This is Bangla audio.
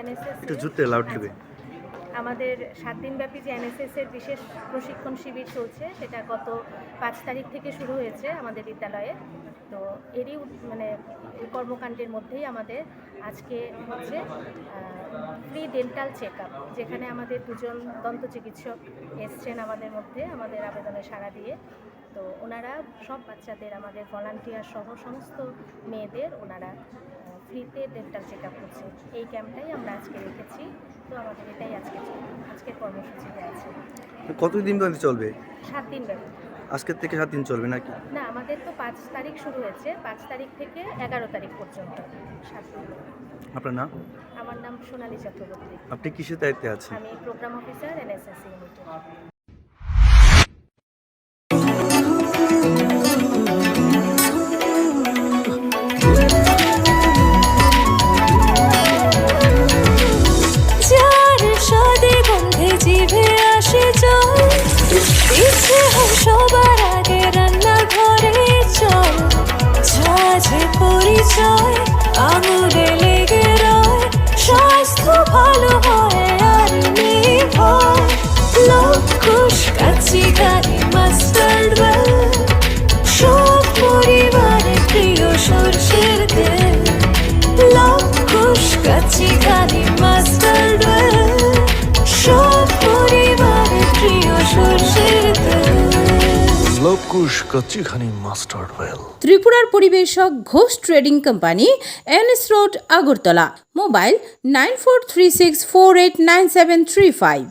এনএসএস একটু জুতে লাউড দিবে আমাদের সাত দিনব্যাপী যে এনএসএস এর বিশেষ প্রশিক্ষণ শিবির চলছে সেটা গত পাঁচ তারিখ থেকে শুরু হয়েছে আমাদের বিদ্যালয়ে। তো এরই মানে কর্মকাণ্ডের মধ্যেই আমাদের আজকে হচ্ছে ফ্রি ডেন্টাল চেক আপ যেখানে আমাদের দুজন দন্ত চিকিৎসক এসছেন আমাদের মধ্যে আমাদের আবেদনে সাড়া দিয়ে। তো ওনারা সব বাচ্চাদের আমাদের ভলান্টিয়ার সহ সমস্ত মেয়েদের ওনারা ফ্রিতে ডেন্টাল চেক আপ করছে। এই ক্যাম্পটাই আমরা আজকে রেখেছি। তো আমাদের এটাই আজকে আজকের কর্মসূচিতে আছে কতদিন পর্যন্ত চলবে? সাত দিন ব্যাপী আজকের থেকে সাত দিন চলবে নাকি? না আমাদের তো পাঁচ তারিখ শুরু হয়েছে। পাঁচ তারিখ থেকে এগারো তারিখ পর্যন্ত। সাত দিন আপনার নাম? আমার নাম সোনালী চক্রবর্তী। আপনি কিসের দায়িত্বে আছেন? আমি প্রোগ্রাম অফিসার এনএসএস ইউনিটের ঝাঝে পরিচয়, আঙুলে লেগে রয়, স্বাস্থ্য ভালো হয় আর নেই ভয় লোক খুশ, কাছি গাড়ি মাস্টার্ড ওয়েল সব পরিবারে প্রিয় সর্ষের তেল। খুশ, কাছি গাড়ি লকুশ কচিখানি মাস্টার্ড ওয়েল। ত্রিপুরার পরিবেশক Ghosh trading company, NS road, Agartala. Mobile nine four three six four eight nine seven three five.